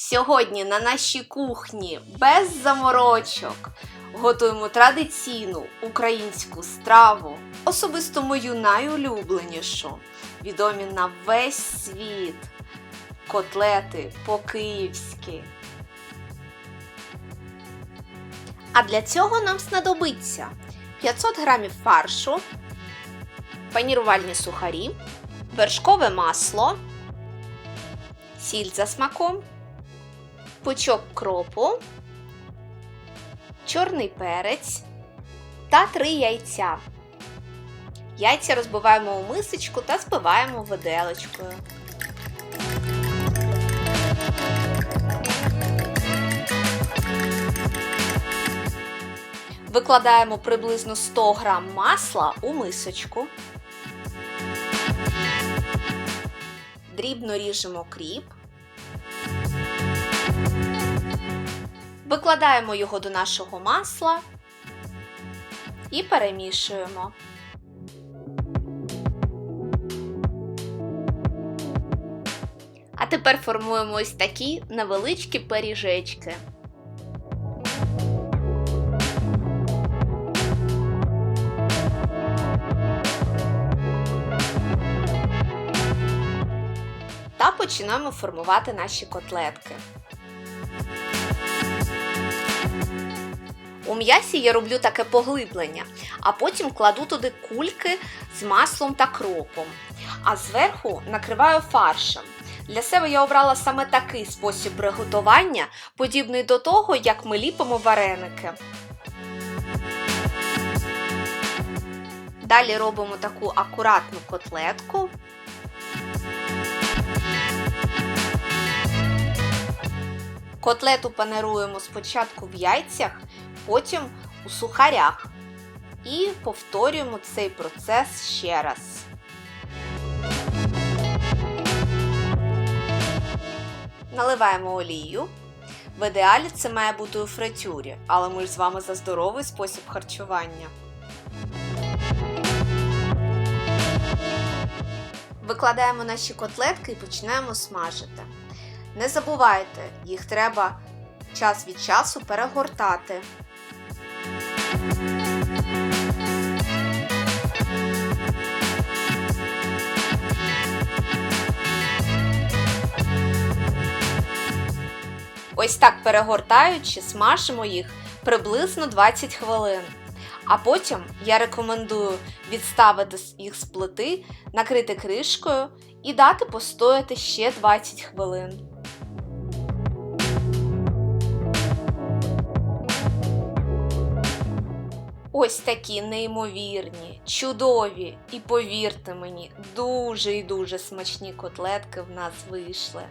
Сьогодні на нашій кухні без заморочок готуємо традиційну українську страву, особисто мою найулюбленішу, відомі на весь світ котлети по-київськи. А для цього нам знадобиться 500 грамів фаршу, панірувальні сухарі, вершкове масло, сіль за смаком, пучок кропу, чорний перець та 3 яйця. Яйця розбиваємо у мисочку та збиваємо виделочкою. Викладаємо приблизно 100 г масла у мисочку. Дрібно ріжемо кріп. Викладаємо його до нашого масла і перемішуємо. А тепер формуємо ось такі невеличкі пиріжечки. Та починаємо формувати наші котлетки. У м'ясі я роблю таке поглиблення, а потім кладу туди кульки з маслом та кропом, а зверху накриваю фаршем. Для себе я обрала саме такий спосіб приготування, подібний до того, як ми ліпимо вареники. Далі робимо таку акуратну котлетку. Котлету панируємо спочатку в яйцях, потім у сухарях. І повторюємо цей процес ще раз. Наливаємо олію. В ідеалі це має бути у фритюрі, але ми ж з вами за здоровий спосіб харчування. Викладаємо наші котлетки і починаємо смажити. Не забувайте, їх треба час від часу перегортати. Ось так перегортаючи, смажимо їх приблизно 20 хвилин. А потім я рекомендую відставити їх з плити, накрити кришкою і дати постояти ще 20 хвилин. Ось такі неймовірні, чудові і, повірте мені, дуже і дуже смачні котлетки в нас вийшли.